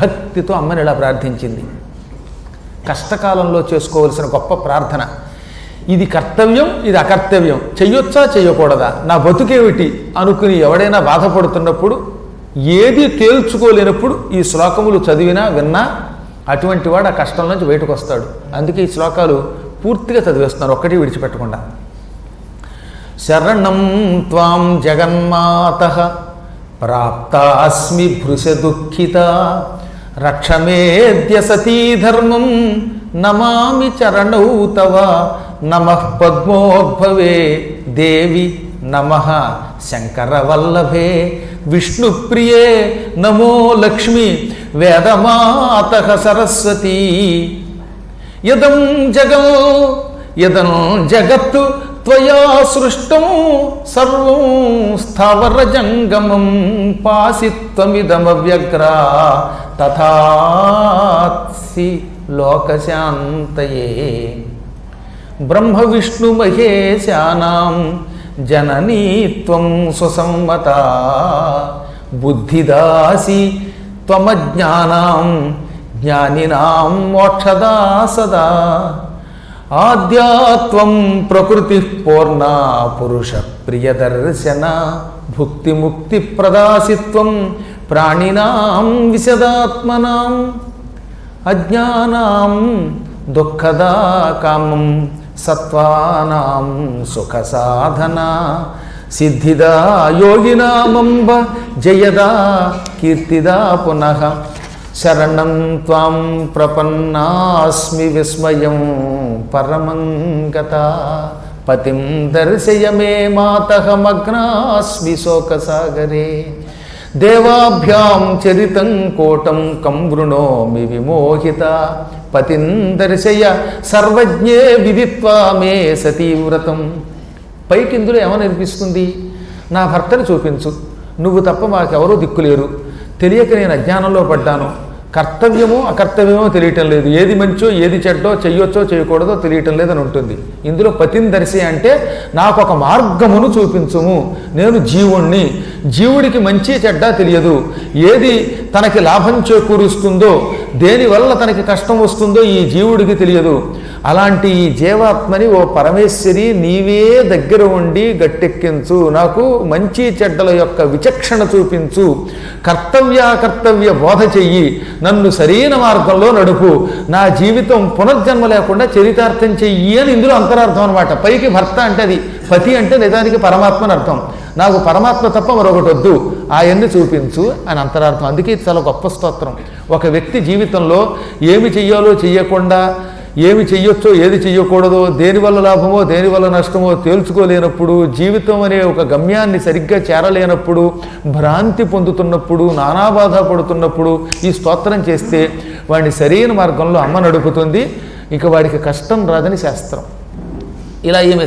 భక్తితో అమ్మని ఇలా ప్రార్థించింది. కష్టకాలంలో చేసుకోవలసిన గొప్ప ప్రార్థన. ఇది కర్తవ్యం ఇది అకర్తవ్యం. చెయ్యొచ్చా చెయ్యకూడదా? నా బతుకేమిటి? అనుకుని ఎవడైనా బాధపడుతున్నప్పుడు ఏది తేల్చుకోలేనప్పుడు ఈ శ్లోకములు చదివినా విన్నా అటువంటి వాడు ఆ కష్టం నుంచి బయటకు వస్తాడు అందుకే ఈ శ్లోకాలు పూర్తిగా చదివేస్తున్నారు ఒక్కటి విడిచిపెట్టకుండా. శరణం త్వాం జగన్మాత. ప్రాప్తాస్మి భృశ దుఃఖిత. రక్షమేద్య సతీ ధర్మం నమామి చరణౌ తవ. నమ పద్మోద్భవే దేవి నమ. శంకరవల్లభే విష్ణుప్రియే నమో లక్ష్మి. వేదమాత సరస్వతీ. యదం జగం యదం జగత్తు త్వయా సృష్టం సర్వం స్థావర జంగమం పాసిత్వమిదమవ్యగ్రా తథాసి లోకశాంతయే. బ్రహ్మ విష్ణు మహేశానాం జననీ త్వం సుసమ్మత బుద్ధిదాసి త్వమజ్ఞానాం జ్ఞానినాం మోక్షదా సదా. ఆద్యాత్వం ప్రకృతి పూర్ణ పురుష ప్రియదర్శన భుక్తి ముక్తి ప్రదాసిత్వం ప్రాణినాం విశదాత్మనాం అజ్ఞానాం దుఃఖదా కామం సత్వానాం సుఖ సాధన సిద్ధిదా యోగినామంబ జయదా కీర్తిదా పునః శరణం త్వాం ప్రపన్నాస్మి విస్మయం. పరమం గత పతిం దర్శయ మే మాతమగ్నాస్మి శోకసాగరే. దేవాభ్యాం చరితం కోటం కం వృణోమి విమోహిత. పతిం దర్శయ సర్వజ్ఞే విదిత్వా మే సతీవ్రతం పైకి ఇందులో ఏమని అనిపిస్తుంది? నా భర్తను చూపించు. నువ్వు తప్ప మాకెవరూ దిక్కులేరు. తెలియక నేను అజ్ఞానంలో పడ్డాను. కర్తవ్యమో అకర్తవ్యమో తెలియటం లేదు. ఏది మంచో ఏది చెడ్డో చెయ్యొచ్చో చేయకూడదో తెలియటం లేదని ఉంటుంది. ఇందులో పతిందర్శి అంటే నాకు ఒక మార్గమును చూపించుము. నేను జీవుణ్ణి. జీవుడికి మంచి చెడ్డ తెలియదు. ఏది తనకి లాభం చేకూరుస్తుందో దేనివల్ల తనకి కష్టం వస్తుందో ఈ జీవుడికి తెలియదు. అలాంటి ఈ జీవాత్మని ఓ పరమేశ్వరి నీవే దగ్గర ఉండి గట్టెక్కించు నాకు మంచి చెడ్డల యొక్క విచక్షణ చూపించు కర్తవ్యాకర్తవ్య బోధ చెయ్యి నన్ను సరైన మార్గంలో నడుపు నా జీవితం పునర్జన్మ లేకుండా చరితార్థం చెయ్యి అని ఇందులో అంతరార్థం అనమాట పైకి భర్త అంటే అది పతి అంటే నిజానికి పరమాత్మని అర్థం నాకు పరమాత్మ తప్ప మరొకటి వద్దు. ఆయన్ని చూపించు అని అంతరార్థం. అందుకే ఇది చాలా గొప్ప స్తోత్రం. ఒక వ్యక్తి జీవితంలో ఏమి చెయ్యాలో చెయ్యకుండా ఏమి చెయ్యొచ్చో ఏది చెయ్యకూడదో దేనివల్ల లాభమో దేనివల్ల నష్టమో తేల్చుకోలేనప్పుడు జీవితం అనే ఒక గమ్యాన్ని సరిగ్గా చేరలేనప్పుడు భ్రాంతి పొందుతున్నప్పుడు నానా బాధ పడుతున్నప్పుడు ఈ స్తోత్రం చేస్తే వాడిని సరైన మార్గంలో అమ్మ నడుపుతుంది. ఇక వాడికి కష్టం రాదని శాస్త్రం. ఇలా ఈమె